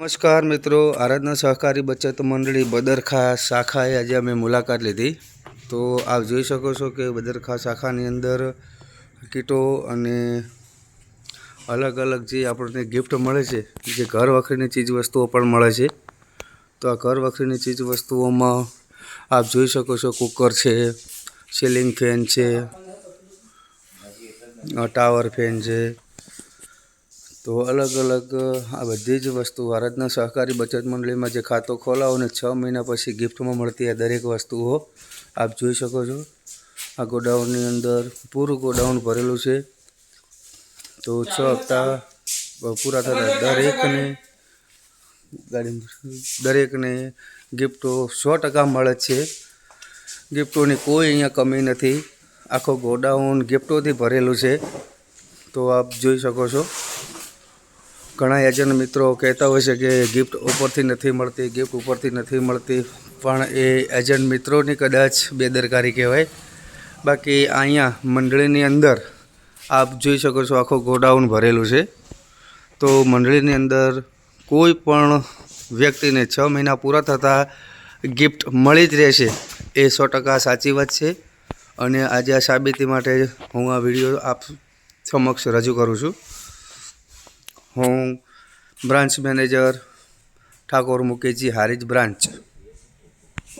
નમસ્કાર મિત્રો, આરાધના સહકારી બચત મંડળી બદરખા શાખાએ આજે અમે મુલાકાત લીધી. તો આપ જોઈ શકો છો કે બદરખા શાખાની અંદર કીટો અને અલગ અલગ જે આપણને ગિફ્ટ મળે છે, જે ઘર વખરીની ચીજ વસ્તુઓ પણ મળે છે. તો આ ઘર વખરીની ચીજ વસ્તુઓમાં આપ જોઈ શકો છો કુકર છે સીલિંગ ફેન છે ટાવર ફેન છે તો અલગ અલગ, આ બધી જ વસ્તુ ભારતના સહકારી બચત મંડળીમાં જે ખાતું ખોલાવો ને છ મહિના પછી ગિફ્ટમાં મળતી આ દરેક વસ્તુઓ આપ જોઈ શકો છો. આ ગોડાઉનની અંદર પૂરું ગોડાઉન ભરેલું છે. તો છ હપ્તા પૂરા થતા દરેકને દરેકને ગિફ્ટો સો ટકા મળે છે. ગિફ્ટોની કોઈ અહીંયા કમી નથી. આખો ગોડાઉન ગિફ્ટોથી ભરેલું છે. તો આપ જોઈ શકો છો. ઘણા એજન્ટ મિત્રો કહેતા હોય છે કે ગિફ્ટ ઉપરથી નથી મળતી ગિફ્ટ ઉપરથી નથી મળતી, પણ એ એજન્ટ મિત્રોની કદાચ બેદરકારી કહેવાય. બાકી અહીંયા મંડળીની અંદર આપ જોઈ શકો છો આખો ગોડાઉન ભરેલું છે. તો મંડળીની અંદર કોઈ પણ વ્યક્તિને છ મહિના પૂરા થતાં ગિફ્ટ મળી જ રહેશે એ સો ટકા સાચી વાત છે. અને આજે આ સાબિતી માટે હું આ વીડિયો આપ સમક્ષ રજૂ કરું છું. હું branch manager Thakor Mukeshji Harij branch.